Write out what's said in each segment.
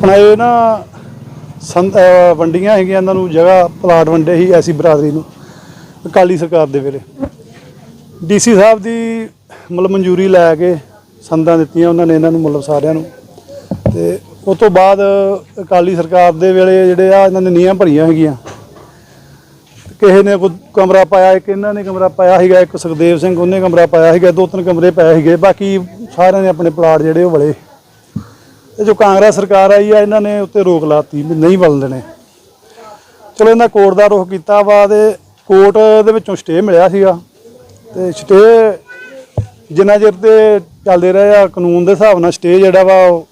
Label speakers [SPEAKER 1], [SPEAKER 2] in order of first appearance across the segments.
[SPEAKER 1] ਆਪਣਾ ਇਹ ਨਾ ਸੰਦ ਵੰਡੀਆਂ ਹੈਗੀਆਂ, ਇਹਨਾਂ ਨੂੰ ਜਗ੍ਹਾ, ਪਲਾਟ ਵੰਡੇ ਸੀ ਐਸੀ ਬਰਾਦਰੀ ਨੂੰ, ਅਕਾਲੀ ਸਰਕਾਰ ਦੇ ਵੇਲੇ। ਡੀਸੀ ਸਾਹਿਬ ਦੀ, ਮਤਲਬ ਮਨਜ਼ੂਰੀ ਲੈ ਕੇ ਸੰਦਾਂ ਦਿੱਤੀਆਂ ਉਹਨਾਂ ਨੇ ਇਹਨਾਂ ਨੂੰ, ਮਤਲਬ ਸਾਰਿਆਂ ਨੂੰ। ਤੇ ਉਸ ਤੋਂ ਬਾਅਦ ਅਕਾਲੀ ਸਰਕਾਰ ਦੇ ਵੇਲੇ ਜਿਹੜੇ ਆ, ਇਹਨਾਂ ਨੇ ਨੀਹਾਂ ਭਰੀਆਂ ਹੈਗੀਆਂ। ਕਿਸੇ ਨੇ ਕੋਈ ਕਮਰਾ ਪਾਇਆ, ਇੱਕ ਇਹਨਾਂ ਨੇ ਕਮਰਾ ਪਾਇਆ ਸੀਗਾ, ਇੱਕ ਸੁਖਦੇਵ ਸਿੰਘ, ਉਹਨੇ ਕਮਰਾ ਪਾਇਆ ਸੀਗਾ, ਦੋ ਤਿੰਨ ਕਮਰੇ ਪਾਇਆ ਸੀਗੇ, ਬਾਕੀ ਸਾਰਿਆਂ ਨੇ ਆਪਣੇ ਪਲਾਟ ਜਿਹੜੇ ਉਹ ਵਲੇ। ਤੇ ਜੋ ਕਾਂਗਰਸ ਸਰਕਾਰ ਆਈ ਆ ਇਹਨਾਂ ਨੇ ਉੱਤੇ ਰੋਕ ਲਾਤੀ ਵੀ ਨਹੀਂ ਨੇ ਚਲੋ ਇਹਨਾਂ ਕੋਰਟ ਦਾ ਰੁਖ ਕੀਤਾ ਵਾ ਤੇ ਕੋਰਟ ਦੇ ਵਿੱਚੋਂ ਸਟੇ ਮਿਲਿਆ ਸੀਗਾ। ਤੇ ਸਟੇ ਜਿੰਨਾ ਚਿਰ ਤੇ ਚੱਲਦੇ ਰਹੇ ਆ ਕਾਨੂੰਨ ਦੇ ਹਿਸਾਬ ਨਾਲ ਸਟੇ ਜਿਹੜਾ ਵਾ ਉਹ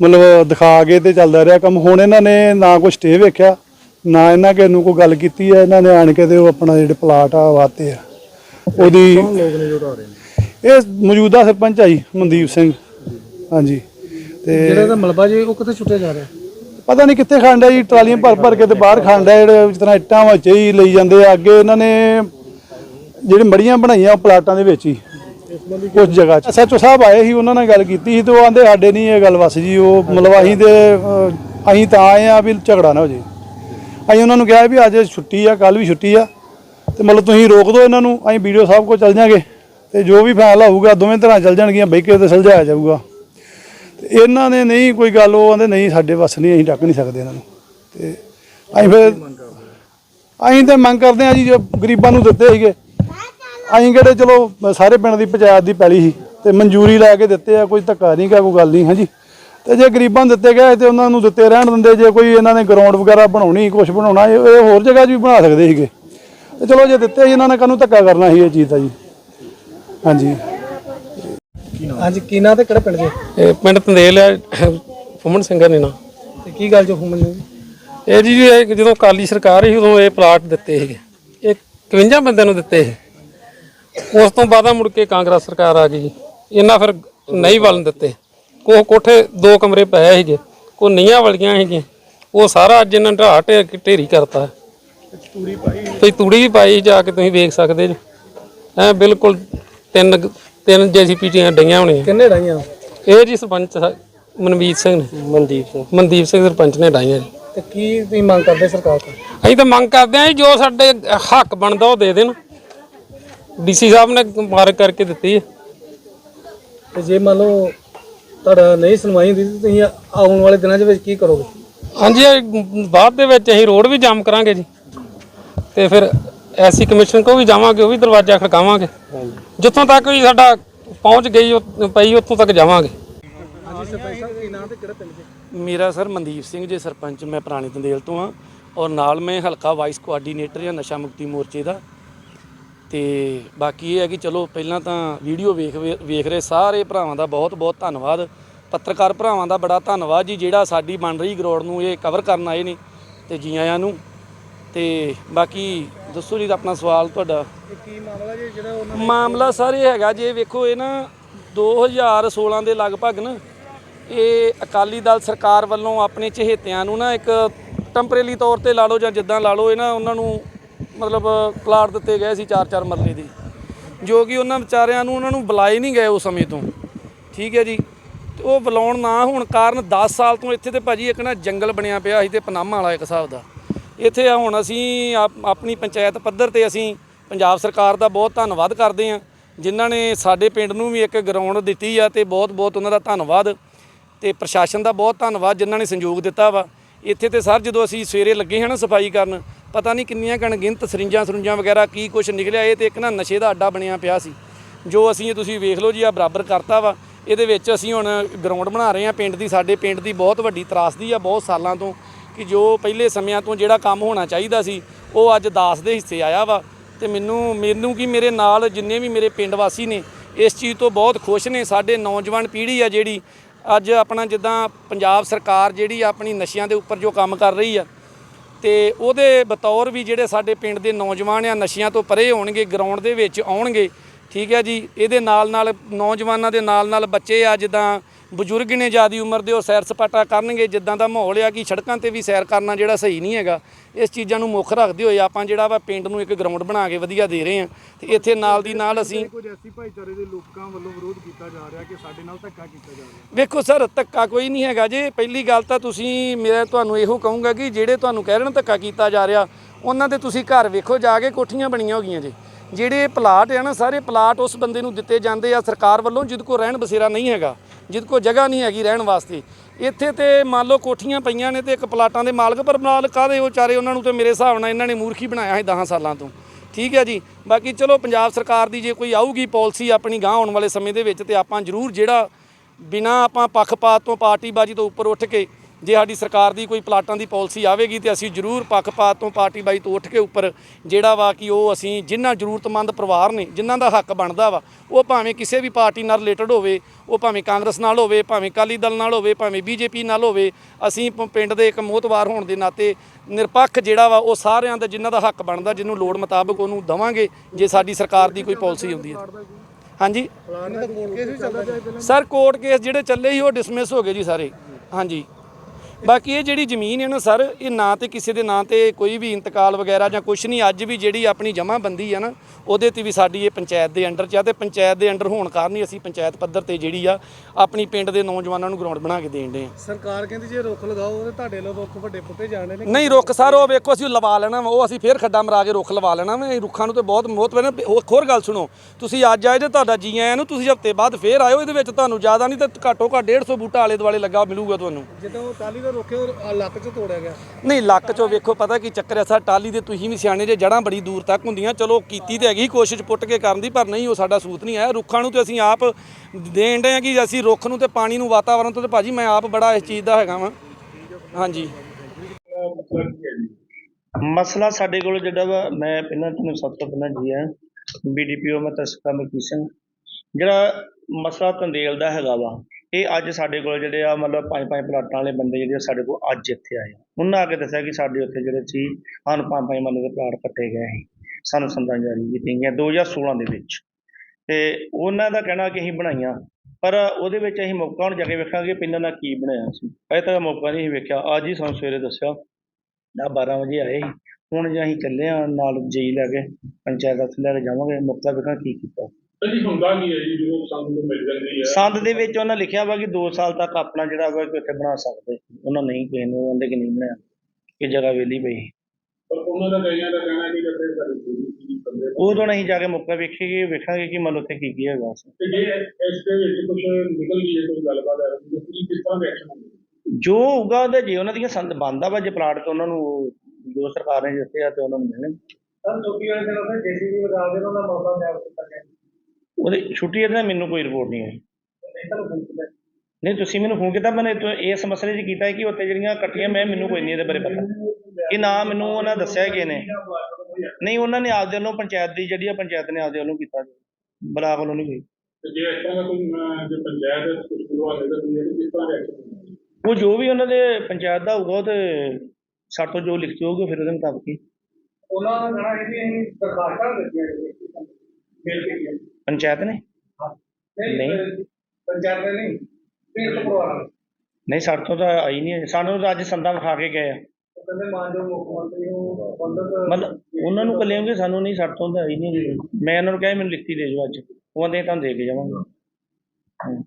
[SPEAKER 1] ਮਤਲਬ ਦਿਖਾ ਕੇ ਤੇ ਚੱਲਦਾ ਰਿਹਾ ਕੰਮ। ਹੁਣ ਇਹਨਾਂ ਨੇ ਨਾ ਕੋਈ ਸਟੇ ਵੇਖਿਆ ਨਾ ਇਹਨਾਂ ਕੇ ਨੂੰ ਕੋਈ ਗੱਲ ਕੀਤੀ ਹੈ ਇਹਨਾਂ ਨੇ ਆਣ ਕੇ ਤੇ ਉਹ ਆਪਣਾ ਜਿਹੜੇ ਪਲਾਟ ਆ ਵਾਤੇ ਆ। ਉਹਦੀ ਇਹ ਮੌਜੂਦਾ ਸਰਪੰਚ ਆ ਜੀ ਮਨਦੀਪ ਸਿੰਘ। ਹਾਂਜੀ। ਤੇ
[SPEAKER 2] ਜਿਹੜਾ ਦਾ ਮਲਬਾ ਜੀ ਉਹ ਕਿੱਥੇ ਛੁੱਟਿਆ ਜਾ ਰਿਹਾ?
[SPEAKER 1] ਪਤਾ ਨਹੀਂ ਕਿੱਥੇ ਖਾਂਦਾ ਜੀ ਟਰਾਲੀਆਂ ਭਰ ਭਰ ਕੇ ਤੇ ਬਾਹਰ ਖਾਂਦਾ ਜਿਹੜੇ ਜਿਸ ਤਰ੍ਹਾਂ ਇੱਟਾਂ ਵਿੱਚ ਹੀ ਲਈ ਜਾਂਦੇ ਆ। ਅੱਗੇ ਇਹਨਾਂ ਨੇ ਜਿਹੜੇ ਮੜੀਆਂ ਬਣਾਈਆਂ ਉਹ ਪਲਾਟਾਂ ਦੇ ਵਿੱਚ ਹੀ ਕੁਝ ਜਗ੍ਹਾ 'ਚ। ਐਸਐਚਓ ਸਾਹਿਬ ਆਏ ਸੀ ਉਹਨਾਂ ਨਾਲ ਗੱਲ ਕੀਤੀ ਸੀ ਤੇ ਉਹ ਆਂਦੇ ਸਾਡੇ ਨਹੀਂ ਇਹ ਗੱਲ ਵਸ ਜੀ ਉਹ ਮਤਲਬ ਅਸੀਂ ਅਹ, ਅਸੀਂ ਤਾਂ ਆਏ ਆ ਵੀ ਝਗੜਾ ਨਾ ਹੋ ਜੇ। ਅਸੀਂ ਉਹਨਾਂ ਨੂੰ ਕਿਹਾ ਵੀ ਅੱਜ ਛੁੱਟੀ ਆ ਕੱਲ ਵੀ ਛੁੱਟੀ ਆ ਤੇ ਮਤਲਬ ਤੁਸੀਂ ਰੋਕ ਦਿਓ ਇਹਨਾਂ ਨੂੰ ਅਸੀਂ ਵੀਡੀਓ ਸਾਹਿਬ ਕੋਲ ਚੱਲ ਜਾਾਂਗੇ। ਤੇ ਜੋ ਵੀ ਫੈਸਲਾ ਹੋਊਗਾ ਦੋਵੇਂ ਤਰ੍ਹਾਂ ਚੱਲ ਜਾਣਗੀਆਂ ਬਹਿ ਕੇ ਤੇ ਸੁਲਝਾਇਆ ਜਾਊਗਾ। ਤੇ ਇਹਨਾਂ ਨੇ ਨਹੀਂ ਕੋਈ ਗੱਲ, ਉਹ ਕਹਿੰਦੇ ਨਹੀਂ ਸਾਡੇ ਵੱਸ ਨਹੀਂ, ਅਸੀਂ ਡੱਕ ਨਹੀਂ ਸਕਦੇ ਇਹਨਾਂ ਨੂੰ। ਤੇ ਅਸੀਂ ਫਿਰ ਅਸੀਂ ਤੇ ਮੰਗ ਕਰਦੇ ਆ ਜੀ, ਜੋ ਗਰੀਬਾਂ ਨੂੰ ਦਿੱਤੇ ਸੀਗੇ। ਅਸੀਂ ਕਿਹੜੇ, ਚਲੋ, ਸਾਰੇ ਪਿੰਡ ਦੀ ਪੰਚਾਇਤ ਦੀ ਪੈਲੀ ਸੀ ਤੇ ਮਨਜ਼ੂਰੀ ਲੈ ਕੇ ਦਿੱਤੇ ਆ, ਕੋਈ ਧੱਕਾ ਨਹੀਂ ਗਾ ਕੋਈ ਗੱਲ ਨਹੀਂ, ਹਾਂਜੀ। ਤੇ ਜੇ ਗਰੀਬਾਂ ਨੂੰ ਦਿੱਤੇ ਗਏ ਤੇ ਉਹਨਾਂ ਨੂੰ ਦਿੱਤੇ ਰਹਿਣ ਦਿੰਦੇ, ਜੇ ਕੋਈ ਇਹਨਾਂ ਨੇ ਗਰਾਊਂਡ ਵਗੈਰਾ ਬਣਾਉਣੀ ਕੁਝ ਬਣਾਉਣਾ, ਇਹ ਇਹ ਹੋਰ ਜਗ੍ਹਾ 'ਚ ਵੀ ਬਣਾ ਸਕਦੇ ਸੀਗੇ। ਤੇ ਚਲੋ, ਜੇ ਦਿੱਤੇ ਸੀ, ਇਹਨਾਂ ਨੇ ਕਾਹਨੂੰ ਧੱਕਾ ਕਰਨਾ ਸੀ ਇਹ ਚੀਜ਼ ਦਾ ਜੀ? ਹਾਂਜੀ।
[SPEAKER 2] ਹਾਂਜੀ ਕੀ ਨਾਂ ਤੇ ਕਿਹੜਾ ਪਿੰਡ ਦੇ?
[SPEAKER 3] ਇਹ ਪਿੰਡ ਤੰਦੇਲ ਹੈ ਫੁੰਮਣ ਸਿੰਘਾਂ ਨੇ ਨਾ।
[SPEAKER 2] ਤੇ ਕੀ ਗੱਲ ਜੋ ਨੇ
[SPEAKER 3] ਇਹ ਜੀ ਇਹ ਜਦੋਂ ਕਾਲੀ ਸਰਕਾਰ ਸੀ ਉਦੋਂ ਇਹ ਪਲਾਟ ਦਿੱਤੇ ਸੀਗੇ। ਇਹ 51 ਬੰਦਿਆਂ ਨੂੰ ਦਿੱਤੇ ਸੀ। ਉਸ ਤੋਂ ਬਾਅਦ ਆ ਮੁੜ ਕੇ ਕਾਂਗਰਸ ਸਰਕਾਰ ਆ ਗਈ। ਜੀ ਇਹਨਾਂ ਫਿਰ ਨਹੀਂ ਵਲਣ ਦਿੱਤੇ। ਕੋ ਕੋਠੇ ਦੋ ਕਮਰੇ ਪਏ ਸੀਗੇ ਕੋ ਨੀਆਂ ਵਾਲੀਆਂ ਸੀਗੀਆਂ। ਉਹ ਸਾਰਾ ਅੱਜ ਇਹਨਾਂ ਢਾਹ ਢੇਰ ਢੇਰੀ ਕਰਤਾ। ਤੂੜੀ ਪਾਈ। ਤੇ ਤੂੜੀ ਵੀ ਪਾਈ ਜਾ ਕੇ ਤੁਸੀਂ ਵੇਖ ਸਕਦੇ ਜੀ। ਐ ਬਿਲਕੁਲ ਤਿੰਨ ਤਿੰਨ ਜੀਸੀਪੀ ਦੀਆਂ ਡਈਆਂ ਹੋਣੀਆਂ।
[SPEAKER 2] ਕਿੰਨੇ ਡਾਈਆਂ?
[SPEAKER 3] ਇਹ ਜੀ ਸਰਪੰਚ ਸਾ- ਮਨਮੀਤ ਸਿੰਘ ਨੇ। ਮਨਦੀਪ ਸਿੰਘ। ਮਨਦੀਪ ਸਿੰਘ ਸਰਪੰਚ ਨੇ ਡਾਈਆਂ। ਜੀ
[SPEAKER 2] ਤੇ ਕੀ ਤੁਸੀਂ ਮੰਗ ਕਰਦੇ ਸਰਕਾਰ ਤੋਂ?
[SPEAKER 3] ਅਸੀਂ ਤਾਂ ਮੰਗ ਕਰਦੇ ਹਾਂ ਜੀ, ਜੋ ਸਾਡੇ ਹੱਕ ਬਣਦਾ ਉਹ ਦੇ ਦੇਣ। ਡੀਸੀ ਸਾਹਿਬ ਨੇ ਮਾਰਕ ਕਰਕੇ ਦਿੱਤੀ ਹੈ।
[SPEAKER 2] ਤੇ ਜੇ ਮੰਨ ਲਓ ਤੁਹਾਡਾ ਨਹੀਂ ਸੁਣਵਾਈ ਹੁੰਦੀ ਤੇ ਤੁਸੀਂ ਆਉਣ ਵਾਲੇ ਦਿਨਾਂ ਦੇ ਵਿੱਚ ਕੀ ਕਰੋਗੇ?
[SPEAKER 3] ਹਾਂਜੀ ਇਹ ਬਾਅਦ ਦੇ ਵਿੱਚ ਅਸੀਂ ਰੋਡ ਵੀ ਜਾਮ ਕਰਾਂਗੇ ਜੀ। ਤੇ ਫਿਰ ਐਸੀ ਕਮਿਸ਼ਨ ਕੋ ਵੀ ਜਾਵਾਂਗੇ ਉਹ ਵੀ ਦਰਵਾਜ਼ਾ ਖੜਕਾਵਾਂਗੇ ਜਿੱਥੋਂ ਤੱਕ ਵੀ ਸਾਡਾ ਪਹੁੰਚ ਗਈ ਉਹ- ਪਈ ਉੱਥੋਂ ਤੱਕ ਜਾਵਾਂਗੇ।
[SPEAKER 2] ਹਾਂਜੀ ਸਰਪੰਚ ਸਾਹਿਬ ਕੀ ਨਾਂ ਤੇ ਕਿਹੜਾ ਪਿੰਡ ਦੇ
[SPEAKER 4] ਮੇਰਾ ਸਰ ਮਨਦੀਪ ਸਿੰਘ ਜੀ ਸਰਪੰਚ ਮੈਂ ਪੁਰਾਣੀ ਤੰਦੇਲ ਤੋਂ ਆ ਔਰ ਨਾਲ ਮੈਂ ਹਲਕਾ ਵਾਈਸ ਕੋਆਰਡੀਨੇਟਰ ਹਾਂ ਨਸ਼ਾ ਮੁਕਤੀ ਮੋਰਚੇ ਦਾ। ਤੇ ਬਾਕੀ ਇਹ ਹੈ ਕਿ ਚਲੋ ਪਹਿਲਾਂ ਤਾਂ ਵੀਡੀਓ ਵੇਖ ਵੇਖ ਰਹੇ ਸਾਰੇ ਭਰਾਵਾਂ ਦਾ ਬਹੁਤ ਬਹੁਤ ਧੰਨਵਾਦ। ਪੱਤਰਕਾਰ ਭਰਾਵਾਂ ਦਾ ਬੜਾ ਧੰਨਵਾਦ ਜੀ ਜਿਹੜਾ ਸਾਡੀ ਬਣ ਰਹੀ ਗਰੋੜ ਨੂੰ ਇਹ ਕਵਰ ਕਰਨ ਆਏ ਨੇ ਤੇ ਜੀ ਆਇਆਂ ਨੂੰ। ਤੇ ਬਾਕੀ ਦੱਸੋ ਜੀ ਆਪਣਾ ਸਵਾਲ ਤੁਹਾਡਾ।
[SPEAKER 2] ਇਹ ਕੀ ਮਾਮਲਾ ਜੀ ਜਿਹੜਾ ਉਹਨਾਂ
[SPEAKER 4] ਮਾਮਲਾ ਸਰ ਇਹ ਹੈਗਾ ਜੇ ਵੇਖੋ ਇਹ ਨਾ 2016 ਦੇ ਲਗਭਗ ਨਾ ਇਹ ਅਕਾਲੀ ਦਲ ਸਰਕਾਰ ਵੱਲੋਂ ਆਪਣੇ ਚਹੇਤਿਆਂ ਨੂੰ ਨਾ ਇੱਕ ਟੈਂਪਰੇਰੀ ਤੌਰ ਤੇ ਲਾ ਲਓ ਜਾਂ ਜਿੱਦਾਂ ਲਾ ਲਓ ਇਹ ਨਾ ਉਹਨਾਂ ਨੂੰ ਮਤਲਬ ਪਲਾਟ ਦਿੱਤੇ ਗਏ ਸੀ ਚਾਰ ਚਾਰ ਮਰਲੇ ਦੇ। ਜੋ ਕਿ ਉਹਨਾਂ ਵਿਚਾਰਿਆਂ ਨੂੰ ਉਹਨਾਂ ਨੂੰ ਬੁਲਾਏ ਨਹੀਂ ਗਏ ਉਸ ਸਮੇਂ ਤੋਂ। ਠੀਕ ਹੈ ਜੀ ਉਹ ਬੁਲਾਉਣ ਨਾ ਹੋਣ ਕਾਰਨ 10 ਸਾਲ ਤੋਂ ਇੱਥੇ ਤੇ ਭਾਜੀ ਇੱਕ ਨਾ ਜੰਗਲ ਬਣਿਆ ਪਿਆ ਸੀ ਤੇ ਪਨਾਮਾ ਵਾਲਾ ਇੱਕ ਹਿਸਾਬ ਦਾ। ਇੱਥੇ ਹੁਣ ਅਸੀਂ ਆਪ- ਆਪਣੀ ਪੰਚਾਇਤ ਪੱਧਰ ਤੇ ਅਸੀਂ ਪੰਜਾਬ ਸਰਕਾਰ ਦਾ ਬਹੁਤ ਧੰਨਵਾਦ ਕਰਦੇ ਹਾਂ। ਜਿਨ੍ਹਾਂ ਨੇ ਸਾਡੇ ਪਿੰਡ ਨੂੰ ਵੀ ਇੱਕ ਗਰਾਊਂਡ ਦਿੱਤੀ ਆ ਤੇ ਬਹੁਤ ਬਹੁਤ ਉਹਨਾਂ ਦਾ ਧੰਨਵਾਦ ਤੇ ਪ੍ਰਸ਼ਾਸਨ ਦਾ ਬਹੁਤ ਧੰਨਵਾਦ ਜਿਨ੍ਹਾਂ ਨੇ ਸੰਯੋਗ ਦਿੱਤਾ ਵਾ। ਇੱਥੇ ਤੇ ਸਰ ਜਦੋਂ ਅਸੀਂ ਸਵੇਰੇ ਲੱਗੇ ਹਾਂ ਨਾ ਸਫ਼ਾਈ ਕਰਨ, ਪਤਾ ਨਹੀਂ ਕਿੰਨੀਆਂ ਕਣਗਿਣਤ ਸਰਿੰਜਾਂ ਸਰੁੰਜਾਂ ਵਗੈਰਾ ਕੀ ਕੁਝ ਨਿਕਲਿਆ। ਇਹ ਤੇ ਇੱਕ ਨਾ ਨਸ਼ੇ ਦਾ ਅੱਡਾ ਬਣਿਆ ਪਿਆ ਸੀ। ਜੋ ਅਸੀਂ ਇਹ ਤੁਸੀਂ ਵੇਖ ਲਓ ਜੀ ਆ ਬਰਾਬਰ ਕਰਤਾ ਵਾ। ਇਹਦੇ ਵਿੱਚ ਅਸੀਂ ਹੁਣ ਗਰਾਊਂਡ ਬਣਾ ਰਹੇ ਹਾਂ। ਪਿੰਡ ਦੀ, ਸਾਡੇ ਪਿੰਡ ਦੀ ਬਹੁਤ ਵੱਡੀ ਤਰਾਸਦੀ ਆ ਬਹੁਤ ਸਾਲਾਂ ਤੋਂ। ਕਿ ਜੋ ਪਹਿਲੇ ਸਮਿਆਂ ਤੋਂ ਜਿਹੜਾ ਕੰਮ ਹੋਣਾ ਚਾਹੀਦਾ ਸੀ, ਉਹ ਅੱਜ ਦਾਸ ਦੇ ਹਿੱਸੇ ਆਇਆ ਵਾ। ਤੇ ਮੈਨੂੰ ਮੈਨੂੰ ਕੀ ਮੇਰੇ ਨਾਲ ਜਿੰਨੇ ਵੀ ਮੇਰੇ ਪਿੰਡ ਵਾਸੀ ਨੇ, ਇਸ ਚੀਜ਼ ਤੋਂ ਬਹੁਤ ਖੁਸ਼ ਨੇ। ਸਾਡੇ ਨੌਜਵਾਨ ਪੀੜ੍ਹੀ ਆ ਜਿਹੜੀ, ਅੱਜ ਆਪਣਾ ਜਿੱਦਾਂ ਪੰਜਾਬ ਸਰਕਾਰ ਜਿਹੜੀ ਆਪਣੀ ਨਸ਼ਿਆਂ ਦੇ ਉੱਪਰ ਜੋ ਕੰਮ ਕਰ ਰਹੀ ਆ, ਤੇ ਉਹਦੇ ਬਤੌਰ ਵੀ ਜਿਹੜੇ ਸਾਡੇ ਪਿੰਡ ਦੇ ਨੌਜਵਾਨ ਆ, ਨਸ਼ਿਆਂ ਤੋਂ ਪਰੇ ਹੋਣਗੇ, ਗਰਾਊਂਡ ਦੇ ਵਿੱਚ ਆਉਣਗੇ, ਠੀਕ ਹੈ ਜੀ। ਇਹਦੇ ਨਾਲ ਨਾਲ ਨੌਜਵਾਨਾਂ ਦੇ ਨਾਲ ਨਾਲ ਬੱਚੇ ਆ, ਜਿੱਦਾਂ ਬਜ਼ੁਰਗ ਨੇ ਜ਼ਿਆਦੀ ਉਮਰ ਦੇ ਉਹ ਸੈਰ ਸਪਾਟਾ ਕਰਨਗੇ ਜਿੱਦਾਂ ਦਾ ਮਾਹੌਲ ਆ ਕਿ ਸੜਕਾਂ ਤੇ ਵੀ ਸੈਰ ਕਰਨਾ ਜਿਹੜਾ ਸਹੀ ਨਹੀਂ ਹੈਗਾ। ਇਸ ਚੀਜ਼ਾਂ ਨੂੰ ਮੁੱਖ ਰੱਖਦੇ ਹੋਏ ਆਪਾਂ ਜਿਹੜਾ ਵਾ ਪਿੰਡ ਨੂੰ ਇੱਕ ਗਰਾਊਂਡ ਬਣਾ ਕੇ ਵਧੀਆ ਦੇ ਰਹੇ ਹਾਂ। ਤੇ ਇੱਥੇ ਨਾਲ ਦੀ ਨਾਲ ਅਸੀਂ
[SPEAKER 1] ਕੁਝ ਐਸੀ ਭਾਈਚਾਰੇ ਦੇ ਲੋਕਾਂ ਵੱਲੋਂ ਵਿਰੋਧ ਕੀਤਾ ਜਾ ਰਿਹਾ ਕਿ ਸਾਡੇ ਨਾਲ ਧੱਕਾ ਕੀਤਾ ਜਾ ਰਿਹਾ।
[SPEAKER 4] ਵੇਖੋ ਸਰ ਧੱਕਾ ਕੋਈ ਨਹੀਂ ਹੈਗਾ ਜੇ। ਪਹਿਲੀ ਗੱਲ ਤਾਂ ਤੁਸੀਂ ਮੈਂ ਤੁਹਾਨੂੰ ਇਹੋ ਕਹੂੰਗਾ ਕਿ ਜਿਹੜੇ ਤੁਹਾਨੂੰ ਕਹਿ ਰਹੇ ਨੇ ਧੱਕਾ ਕੀਤਾ ਜਾ ਰਿਹਾ ਉਹਨਾਂ ਦੇ ਤੁਸੀਂ ਘਰ ਵੇਖੋ ਜਾ ਕੇ ਕੋਠੀਆਂ ਬਣੀਆਂ ਹੋ ਗਈਆਂ ਜੇ। ਜਿਹੜੇ ਪਲਾਟ ਆ ਨਾ ਸਾਰੇ ਪਲਾਟ ਉਸ ਬੰਦੇ ਨੂੰ ਦਿੱਤੇ ਜਾਂਦੇ ਆ। ਸਰਕਾਰ ਵੱਲੋਂ ਜਿਹਦੇ ਕੋਲ ਰਹਿਣ ਬਸੇਰਾ ਨਹੀਂ ਹੈਗਾ। ਜਿਹਦੇ ਕੋਲ ਜਗ੍ਹਾ ਨਹੀਂ ਹੈਗੀ ਰਹਿਣ ਵਾਸਤੇ। ਇੱਥੇ ਤੇ ਮੰਨ ਲਓ ਕੋਠੀਆਂ ਪਈਆਂ ਨੇ ਤੇ ਇੱਕ ਪਲਾਟਾਂ ਦੇ ਮਾਲਕ, ਪਰ ਮਾਲਕ ਕਾਹਦੇ ਉਹ ਵਿਚਾਰੇ ਉਹਨਾਂ ਨੂੰ ਤੇ ਮੇਰੇ ਹਿਸਾਬ ਨਾਲ ਇਹਨਾਂ ਨੇ ਮੂਰਖੀ ਬਣਾਇਆ ਹੈ 10 ਸਾਲਾਂ ਤੋਂ। ਠੀਕ ਹੈ ਜੀ? ਬਾਕੀ ਚਲੋ ਪੰਜਾਬ ਸਰਕਾਰ ਦੀ ਜੇ ਕੋਈ ਆਊਗੀ ਪਾਲਿਸੀ ਆਪਣੀ ਗਾਂ ਆਉਣ ਵਾਲੇ ਸਮੇਂ ਦੇ ਵਿੱਚ ਤੇ ਆਪਾਂ ਜ਼ਰੂਰ ਜਿਹੜਾ ਬਿਨਾ ਆਪਾਂ ਪੱਖਪਾਤ ਤੋਂ ਪਾਰਟੀਬਾਜ਼ੀ ਤੋਂ ਉੱਪਰ ਉੱਠ ਕੇ ਜੇ ਸਾਡੀ ਸਰਕਾਰ ਦੀ ਕੋਈ ਪਲਾਟਾਂ ਦੀ ਪਾਲਿਸੀ ਆਵੇਗੀ ਤੇ ਅਸੀਂ ਜ਼ਰੂਰ ਪੱਖਪਾਤ ਤੋਂ ਪਾਰਟੀਬਾਜ਼ੀ ਤੋਂ ਉੱਠ ਕੇ ਉੱਪਰ ਜਿਹੜਾ ਵਾ ਕਿ ਉਹ ਅਸੀਂ ਜਿਨ੍ਹਾਂ ਜ਼ਰੂਰਤਮੰਦ ਪਰਿਵਾਰ ਨੇ ਜਿਨ੍ਹਾਂ ਦਾ ਹੱਕ ਬਣਦਾ ਵਾ ਉਹ ਭਾਵੇਂ ਕਿਸੇ ਵੀ ਪਾਰਟੀ ਨਾਲ ਰਿਲੇਟਡ ਹੋਵੇ ਉਹ ਭਾਵੇਂ ਕਾਂਗਰਸ ਨਾਲ ਹੋਵੇ ਭਾਵੇਂ ਅਕਾਲੀ ਦਲ ਨਾਲ ਹੋਵੇ ਭਾਵੇਂ ਬੀਜੇਪੀ ਨਾਲ ਹੋਵੇ ਅਸੀਂ ਪਿੰਡ ਦੇ ਇੱਕ ਮੋਹਤਵਾਰ ਹੋਣ ਦੇ ਨਾਤੇ ਨਿਰਪੱਖ ਜਿਹੜਾ ਵਾ ਉਹ ਸਾਰਿਆਂ ਦਾ ਜਿਨ੍ਹਾਂ ਦਾ ਹੱਕ ਬਣਦਾ ਜਿਹਨੂੰ ਲੋੜ ਮੁਤਾਬਕ ਉਹਨੂੰ ਦਵਾਂਗੇ ਜੇ ਸਾਡੀ ਸਰਕਾਰ ਦੀ ਕੋਈ ਪਾਲਿਸੀ ਹੁੰਦੀ ਹੈ। ਹਾਂਜੀ? ਸਰ ਕੋਰਟ ਕੇਸ ਜਿਹੜੇ ਚੱਲੇ ਸੀ ਉਹ ਡਿਸਮਿਸ ਹੋ ਗਏ ਜੀ ਸਾਰੇ। ਹਾਂਜੀ। ਬਾਕੀ ਇਹ ਜਿਹੜੀ ਜ਼ਮੀਨ ਹੈ ਨਾ ਸਰ ਇਹ ਨਾ ਤੇ ਕਿਸੇ ਦੇ ਨਾਂ ਤੇ ਕੋਈ ਵੀ ਇੰਤਕਾਲ ਵਗੈਰਾ ਜਾਂ ਕੁਛ ਨਹੀਂ ਅੱਜ ਵੀ ਜਿਹੜੀ ਆਪਣੀ ਜਮਾਬੰਦੀ ਹੈ ਨਾ ਉਹਦੇ ਤੇ ਵੀ ਸਾਡੀ ਇਹ ਪੰਚਾਇਤ ਦੇ ਅੰਡਰ ਚ ਆ ਤੇ ਪੰਚਾਇਤ ਦੇ ਅੰਡਰ ਹੋਣ ਕਾਰਨ ਹੀ ਅਸੀਂ ਪੰਚਾਇਤ ਪੱਧਰ ਤੇ ਜਿਹੜੀ ਆ ਆਪਣੀ ਪਿੰਡ ਦੇ ਨੌਜਵਾਨਾਂ ਨੂੰ ਗਰਾਊਂਡ ਬਣਾ ਕੇ ਦੇਣ ਦੇ ਆ।
[SPEAKER 2] ਸਰਕਾਰ ਕਹਿੰਦੀ ਜੇ ਰੁੱਖ ਲਗਾਓ ਤੇ ਤੁਹਾਡੇ ਲੋ ਰੁੱਖ ਵੱਡੇ ਪੁੱਟੇ ਜਾਣੇ ਨੇ।
[SPEAKER 4] ਨਹੀਂ ਰੁੱਖ ਸਰ ਉਹ ਵੇਖੋ ਅਸੀਂ ਲਵਾ ਲੈਣਾ ਵਾ ਉਹ ਅਸੀਂ ਫੇਰ ਖੱਡਾ ਮਰਾ ਕੇ ਰੁੱਖ ਲਵਾ ਲੈਣਾ ਵਾ ਇਹ ਰੁੱਖਾਂ ਨੂੰ ਤੇ ਬਹੁਤ ਮੋਹਤ ਪੈਣਾ ਹੋਰ ਗੱਲ ਸੁਣੋ ਤੁਸੀਂ ਅੱਜ ਆਏ ਜੇ ਤੁਹਾਡਾ ਜੀ ਆਇਆ ਨੂੰ ਤੁਸੀਂ ਹਫ਼ਤੇ ਬਾਅਦ ਫੇਰ ਆਇਓ ਇਹਦੇ ਵਿੱਚ ਤੁਹਾਨੂੰ ਜ਼ਿਆਦਾ ਨਹੀਂ ਤਾਂ ਘੱਟੋ ਘੱਟ 150 ਬੂਟਾ ਆਲੇ ਦੁਆਲੇ ਲੱਗਾ ਮਿਲੂਗਾ ਤੁਹਾਨੂੰ।
[SPEAKER 2] ਜਦੋਂ
[SPEAKER 4] ਨਹੀਂ ਲੱਕ 'ਚੋਂ ਵੇਖੋ ਪਤਾ ਕੀ ਚੱਕਰ ਐ ਸਾ ਟਾਲੀ ਦੇ ਤੁਸੀਂ ਵੀ ਸਿਆਣੇ ਜੇ ਜੜਾਂ ਬੜੀ ਦੂਰ ਤੱਕ ਹੁੰਦੀਆਂ ਚਲੋ ਕੀਤੀ ਤੇ ਹੈਗੀ ਕੋਸ਼ਿਸ਼ ਪੁੱਟ ਕੇ ਕਰਨ ਦੀ ਪਰ ਨਹੀਂ ਉਹ ਸਾਡਾ ਸੂਤ ਨਹੀਂ ਆਇਆ। ਰੁੱਖਾਂ ਨੂੰ ਤੇ ਅਸੀਂ ਆਪ ਦੇਣ ਦੇ ਆ ਕਿ ਅਸੀਂ ਰੁੱਖ ਨੂੰ ਤੇ ਪਾਣੀ ਨੂੰ ਵਾਤਾਵਰਨ ਤੋਂ ਤੇ ਭਾਜੀ ਮੈਂ ਆਪ ਬੜਾ ਇਸ ਚੀਜ਼ ਦਾ ਹੈਗਾ ਵਾਂ। ਹਾਂਜੀ।
[SPEAKER 5] ਮਸਲਾ ਸਾਡੇ ਕੋਲ ਜਿਹੜਾ ਵਾ ਮੈਂ ਪਹਿਲਾਂ ਤੁਹਾਨੂੰ ਸਭ ਤੋਂ ਪਹਿਲਾਂ ਜੀ ਆ ਬੀਡੀਪੀਓ ਮੈਂ ਤਸਕਾ ਮਕੀ ਜਿਹੜਾ ਮਸਲਾ ਤੰਦੇਲ ਦਾ ਹੈਗਾ ਵਾ ਇਹ ਅੱਜ ਸਾਡੇ ਕੋਲ ਜਿਹੜੇ ਆ, ਮਤਲਬ ਪੰਜ ਪੰਜ ਪਲਾਟਾਂ ਵਾਲੇ ਬੰਦੇ ਜਿਹੜੇ ਆ ਸਾਡੇ ਕੋਲ ਅੱਜ ਇੱਥੇ ਆਏ ਆ। ਉਹਨਾਂ ਆ ਕੇ ਦੱਸਿਆ ਕਿ ਸਾਡੇ ਉੱਥੇ ਜਿਹੜੇ ਸੀ, ਸਾਨੂੰ ਪੰਜ ਪੰਜ ਮਤਲਬ ਦੇ ਪਲਾਟ ਕੱਟੇ ਗਏ ਸੀ। ਸਾਨੂੰ ਸੰਦਾਂ ਜਾਰੀ ਕੀਤੀਆਂ ਗਈਆਂ 2016 ਦੇ ਵਿੱਚ। ਤੇ ਉਹਨਾਂ ਦਾ ਕਹਿਣਾ ਕਿ ਅਸੀਂ ਬਣਾਈਆਂ, ਪਰ ਉਹਦੇ ਵਿੱਚ ਅਸੀਂ ਮੌਕਾ ਹੁਣ ਜਾ ਕੇ ਵੇਖਾਂਗੇ ਵੀ ਇਹਨਾਂ ਨਾਲ ਕੀ ਬਣਾਇਆ ਸੀ। ਅਜੇ ਤੱਕ ਮੌਕਾ ਨਹੀਂ ਸੀ ਵੇਖਿਆ। ਅੱਜ ਹੀ ਸਾਨੂੰ ਸਵੇਰੇ ਦੱਸਿਆ ਆ 12 ਵਜੇ ਆਏ ਸੀ। ਹੁਣ ਜੇ ਅਸੀਂ ਚੱਲੇ ਆ ਨਾਲ ਜਈ ਲੈ ਕੇ, ਪੰਚਾਇਤ ਦਫ਼ਤਰ ਲੈ ਕੇ ਜਾਵਾਂਗੇ, ਮੌਕਾ ਵੇਖਾਂ ਕੀ ਕੀਤਾ।
[SPEAKER 6] ਜੀ ਹੁੰਦਾ ਕੀ ਹੈ ਜੀ? ਜਦੋਂ ਸੰਦ ਨੂੰ ਮਿਲ ਜਾਂਦੀ ਹੈ।
[SPEAKER 5] ਸੰਦ ਦੇ ਵਿੱਚ ਉਹਨਾਂ ਲਿਖਿਆ ਵਾ ਕਿ 2 ਸਾਲ ਤੱਕ ਆਪਣਾ ਜਿਹੜਾ ਵਾ ਕਿ ਉੱਥੇ ਬਣਾ ਸਕਦੇ। ਉਹਨਾਂ ਨਹੀਂ ਕਿਸੇ ਨੂੰ ਕਹਿੰਦੇ ਕਿ ਨਹੀਂ ਬਣਾਇਆ ਇਹ ਜਗ੍ਹਾ ਵਿਹਲੀ ਪਈ।
[SPEAKER 6] ਪਰ ਉਹਨਾਂ ਦਾ ਕਈਆਂ ਦਾ ਕਹਿਣਾ ਕਿ
[SPEAKER 5] ਉਦੋਂ ਅਸੀਂ ਜਾ ਕੇ ਮੌਕਾ ਵੇਖੀਏ ਵੇਖਾਂਗੇ ਕਿ ਮਤਲਬ ਉੱਥੇ ਕੀ ਕੀ ਹੈਗਾ ਸੀ
[SPEAKER 6] ਤੇ ਜੇ ਇਸ ਦੇ ਵਿੱਚ ਕੁਝ ਨਿਕਲ ਗਈ ਹੈ ਕੋਈ ਗੱਲਬਾਤ ਹੈ ਤਾਂ ਤੁਸੀਂ ਕਿਸ ਤਰ੍ਹਾਂ ਰਿਐਕਸ਼ਨ ਹੋਊਗਾ
[SPEAKER 5] ਜੋ ਹੋਊਗਾ ਉਹਦੇ ਜੇ ਉਹਨਾਂ ਦੀਆਂ ਸੰਦ ਬੰਦਾ ਵਾ ਜੇ ਪਲਾਟ ਤੇ ਉਹਨਾਂ ਨੂੰ ਜੋ ਸਰਕਾਰ ਨੇ ਦਿੱਤੇ ਆ ਤੇ ਉਹਨਾਂ ਨੂੰ ਮਿਲਣ
[SPEAKER 2] ਸਰ ਚੌਕੀ ਵਾਲੇ ਦਿਨ ਉਹਨੇ ਜੀਸੀਬੀ ਲਗਾ ਦੇ ਉਹਨਾਂ ਦਾ ਮੌਕਾ ਮਿਲ ਦਿੱਤਾ ਗਿਆ
[SPEAKER 5] ਉਹਦੀ ਛੁੱਟੀ ਇਹਦੇ ਨਾਲ ਮੈਨੂੰ ਕੋਈ ਰਿਪੋਰਟ ਨਹੀਂ ਆਈ।
[SPEAKER 2] ਨਹੀਂ
[SPEAKER 5] ਤੁਸੀਂ ਮੈਨੂੰ ਫੋਨ ਕੀਤਾ ਮੈਨੇ ਤਾਂ ਇਸ ਮਸਲੇ 'ਚ ਕੀਤਾ ਹੈ ਕਿ ਉੱਥੇ ਜਿਹੜੀਆਂ ਕੱਟੀਆਂ ਮੈਂ ਮੈਨੂੰ ਕੋਈ ਨਹੀਂ ਇਹਦੇ ਬਾਰੇ ਪਤਾ। ਕਿ ਨਾ ਮੈਨੂੰ ਉਹਨਾਂ ਦੱਸਿਆ ਕਿ ਨੇ ਨਹੀਂ ਉਹਨਾਂ ਨੇ ਆਪਦੇ ਵੱਲੋਂ ਪੰਚਾਇਤ ਦੀ ਜਿਹੜੀ ਆ ਪੰਚਾਇਤ ਨੇ ਆਪਦੇ ਵੱਲੋਂ ਕੀਤਾ ਬਲਾਕ ਵੱਲੋਂ ਨਹੀਂ ਕੋਈ
[SPEAKER 6] ਤੇ ਜੇ ਇਸ ਤਰ੍ਹਾਂ ਦਾ ਕੋਈ ਅਹ, ਜੇ ਪੰਚਾਇਤ ਕੁਝ ਬੁਲਵਾ ਦੇ ਤਾਂ ਤੁਸੀਂ ਕਿਸ ਤਰ੍ਹਾਂ ਰਿਐਕਸ਼ਨ ਹੋਊਗਾ
[SPEAKER 5] ਉਹ ਜੋ ਵੀ ਉਹਨਾਂ ਦੇ ਪੰਚਾਇਤ ਦਾ ਹੋਊਗਾ ਤੇ ਸਾਡੇ ਤੋਂ ਜੋ ਲਿਖਤੀ ਹੋਊਗੀ ਫਿਰ ਉਹਦੇ ਮੁਤਾਬਕ ਹੀ।
[SPEAKER 2] ਉਹਨਾਂ ਦਾ ਕਹਿਣਾ ਇਹ ਵੀ ਅਸੀਂ ਦਰਖਾਸਤਾਂ ਦਿੱਤੀਆਂ ਮਿਲ ਕੇ।
[SPEAKER 5] ਪੰਚਾਇਤ ਨੇ ਨਹੀਂ।
[SPEAKER 2] ਪੰਚਾਇਤ ਨੇ ਨਹੀਂ ਪੀੜਤ ਪਰਿਵਾਰਾਂ ਨੂੰ
[SPEAKER 5] ਨਹੀਂ ਸਾਡੇ ਤੋਂ ਤਾਂ ਆਈ ਨਹੀਂ ਅਜੇ। ਸਾਨੂੰ ਤਾਂ ਅੱਜ ਸੰਦਾਂ ਵਿਖਾ ਕੇ ਗਏ ਆ
[SPEAKER 2] ਉਹ ਕਹਿੰਦੇ ਮਾਨਯੋਗ ਮੁੱਖ ਮੰਤਰੀ ਨੂੰ ਸੰਬੰਧਿਤ
[SPEAKER 5] ਮਤਲਬ ਉਹਨਾਂ ਨੂੰ ਕੱਲਿਆਂਗੇ ਸਾਨੂੰ ਨਹੀਂ ਸਾਡੇ ਤੋਂ ਤਾਂ ਆਈ ਨਹੀਂ। ਮੈਂ ਇਹਨਾਂ ਨੂੰ ਕਿਹਾ ਸੀ ਮੈਨੂੰ ਲਿਖਤੀ ਦੇ ਦਿਓ ਅੱਜ ਉਹ ਕਹਿੰਦੇ ਤੁਹਾਨੂੰ ਦੇ ਕੇ ਜਾਵਾਂਗੇ ਹਾਂ।